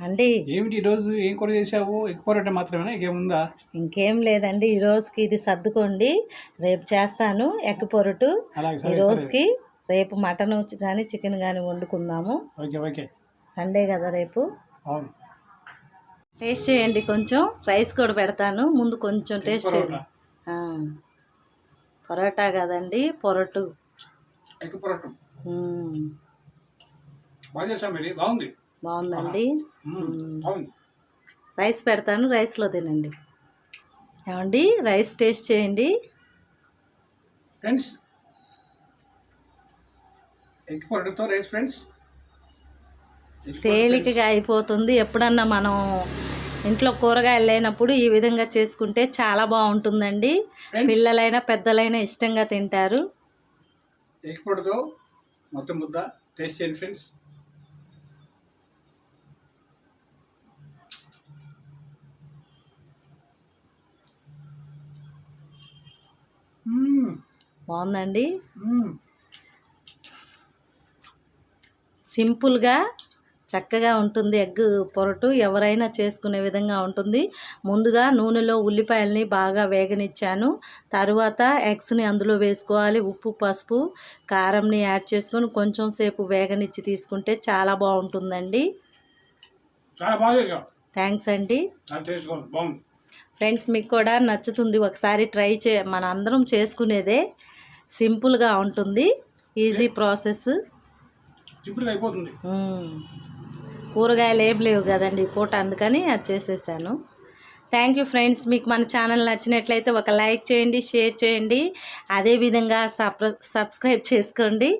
అండి. ఏమిటి ఈరోజు ఏం కూర చేసావు ఎగ్ పొరట మాత్రమేనా? ఇంకేముందా ఇంకేం లేదండి. ఈ రోజుకి ఇది సర్దుకోండి. రేపు చేస్తాను ఎగ్ పొరటు. అలాగే ఈ సరే. రోజుకి రేపు మటన్ కానీ చికెన్ కానీ వండుకుందాము. Okay okay. సండే కదా రేపు. అవును. టేస్ట్ చేయండి కొంచెం. రైస్ కూడా పెడతాను. ముందు కొంచెం టేస్ట్ చేయండి. పొరోటా. ఆ. పరోటా కదండి పొరటు. ఎగ్ పొరట. మ్మ్. బాగా చేసావు మరి. బాగుంది. బాగుందండి. రైస్ పెడతాను రైస్లో తినండి. ఏమండి? రైస్ టేస్ట్ చేయండి. Friends egg rice friends. తేలికగా అయిపోతుంది. ఎప్పుడన్నా మనం ఇంట్లో కూరగాయలు లేనప్పుడు ఈ విధంగా చేసుకుంటే చాలా బాగుంటుందండి. పిల్లలైనా పెద్దలైనా ఇష్టంగా తింటారు. ఎగ్ మొత్తం ముద్ద టేస్ట్ చేయండి ఫ్రెండ్స్ మ్మ్. బాగుందండి. సింపుల్గా చక్కగా ఉంటుంది ఎగ్ పొరటు. ఎవరైనా చేసుకునే విధంగా ఉంటుంది. ముందుగా నూనెలో ఉల్లిపాయల్ని బాగా వేగనిచ్చాను. తరువాత ఎగ్స్ని అందులో వేసుకోవాలి. ఉప్పు పసుపు కారంని యాడ్ చేసుకొని కొంచెం సేపు వేగనిచ్చి తీసుకుంటే చాలా బాగుంటుందండి. థ్యాంక్స్ అండి. ఫ్రెండ్స్ మీకు కూడా నచ్చుతుంది. ఒకసారి ట్రై చే మన అందరం చేసుకునేదే. సింపుల్గా ఉంటుంది. Easy process. కూరగాయలు ఏం లేవు కదండి పూట అందుకని అది చేసేసాను. థ్యాంక్ యూ ఫ్రెండ్స్ మీకు మన ఛానల్ నచ్చినట్లయితే ఒక లైక్ చేయండి షేర్ చేయండి. అదేవిధంగా సబ్స్క్రైబ్ చేసుకోండి.